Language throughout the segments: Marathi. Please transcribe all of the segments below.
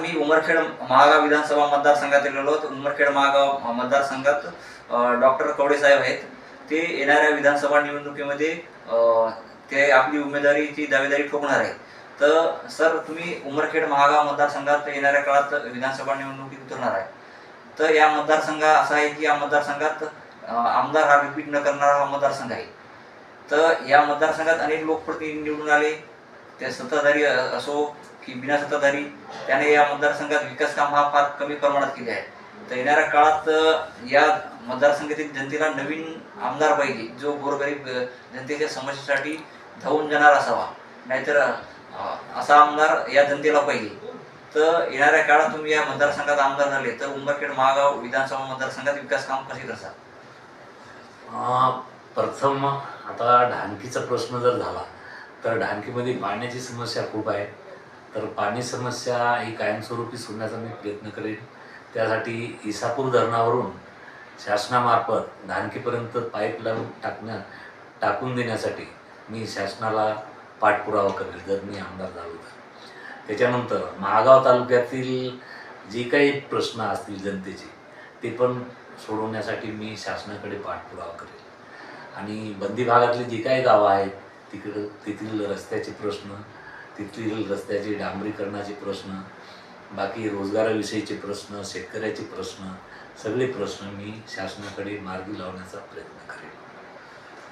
मी उमरखेड महागाव विधानसभा मतदारसंघात गेलेलो आहोत. उमरखेड महागाव मतदारसंघात डॉक्टर कवडे साहेब आहेत. ते येणाऱ्या विधानसभा निवडणुकीमध्ये ते आपली उमेदवारीची दावेदारी ठोकणार आहे तर सर तुम्ही उमरखेड महागाव मतदारसंघात येणाऱ्या काळात विधानसभा निवडणुकीत उतरणार आहे. तर या मतदारसंघ असा आहे की या मतदारसंघात आमदार हा रिपीट न करणारा हा मतदारसंघ आहे. तर या मतदारसंघात अनेक लोकप्रतिनिधी निवडून आले. ते सत्ताधारी असो की बिना सत्ताधारी त्याने या मतदारसंघात विकास काम हा फार कमी प्रमाणात केले आहे तर येणाऱ्या काळात या मतदारसंघातील जनतेला नवीन आमदार पाहिजे जो गोरगरीब जनतेच्या समस्येसाठी धावून जाणार असावा. नाहीतर असा आमदार या जनतेला पाहिजे. तर येणाऱ्या काळात तुम्ही या मतदारसंघात आमदार झाले तर उंबरखेड महागाव विधानसभा मतदारसंघात विकास काम कसे करसाल? प्रथम आता ढानकीचा प्रश्न जर झाला तर ढानकीमध्ये पाण्याची समस्या खूप आहे. तर पाणी समस्या ही कायमस्वरूपी सोडण्याचा मी प्रयत्न करेन. त्यासाठी इसापूर धरणावरून शासनामार्फत ढानकीपर्यंत पाईपलाईन टाकण्या टाकून देण्यासाठी मी शासनाला पाठपुरावा करेल जर मी आमदार झालो तर. त्याच्यानंतर महागाव तालुक्यातील जे काही प्रश्न असतील जनतेचे ते पण सोडवण्यासाठी मी शासनाकडे पाठपुरावा करेल. आणि बंदी भागातले जे काही गावं आहेत तिकडं तेथील रस्त्याचे प्रश्न तेथील रस्त्याचे डांबरीकरणाचे प्रश्न बाकी रोजगाराविषयीचे प्रश्न शेतकऱ्याचे प्रश्न सगळे प्रश्न मी शासनाकडे मार्गी लावण्याचा प्रयत्न करेन.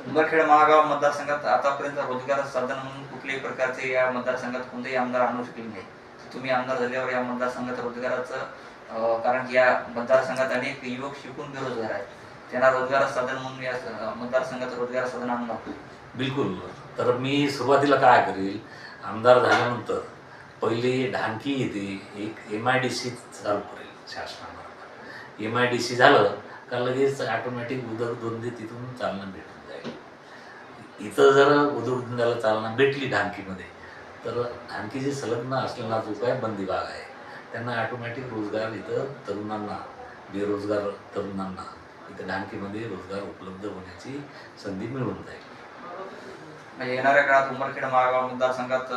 उंबरखेड महागाव मतदारसंघात आतापर्यंत रोजगार साधन म्हणून कुठल्याही प्रकारचे या मतदारसंघात कोणतेही आमदार आणू शकले नाही तुम्ही आमदार झाल्यावर या मतदारसंघात रोजगाराचं कारण की या मतदारसंघात अनेक युवक शिकून बेरोजगार आहेत. त्यांना रोजगार साधन म्हणून या मतदारसंघात रोजगार साधन आणणार बिलकुल. तर मी सुरुवातीला काय करेल आमदार झाल्यानंतर पहिली ढांकी येते एक एम आय डी सी चालू करेल शासनामार्फत. एम आय डी सी झालं का लगेच ऑटोमॅटिक उदरधोंडी तिथून चालना भेटून जाईल. इथं जर उदरधोंड्याला चालना भेटली ढांकीमध्ये तर ढानकीचे संलग्न असलेला जो काय बंदी भाग आहे त्यांना ऑटोमॅटिक रोजगार इथं तरुणांना बेरोजगार तरुणांना इथं ढांकीमध्ये रोजगार उपलब्ध होण्याची संधी मिळून जाईल. म्हणजे येणाऱ्या काळात उमरखेड महागाव मतदारसंघात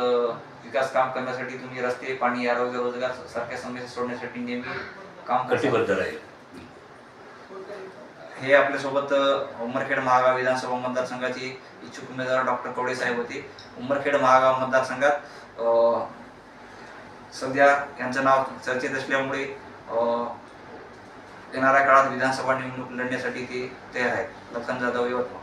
विकास काम करण्यासाठी तुम्ही रस्ते पाणी आरोग्य रोजगार सारख्या समस्या सोडण्यासाठी नेहमी काम करता. कटिबद्ध राहील. हे आपल्यासोबत उमरखेड महागाव विधानसभा मतदारसंघाचे इच्छुक उमेदवार डॉक्टर कवडे साहेब होते. उमरखेड महागाव मतदारसंघात सध्या यांचं नाव चर्चेत असल्यामुळे अ, येणाऱ्या काळात विधानसभा निवडणूक लढण्यासाठी ते तयार आहेत. लखन जाधव यवतमाळ.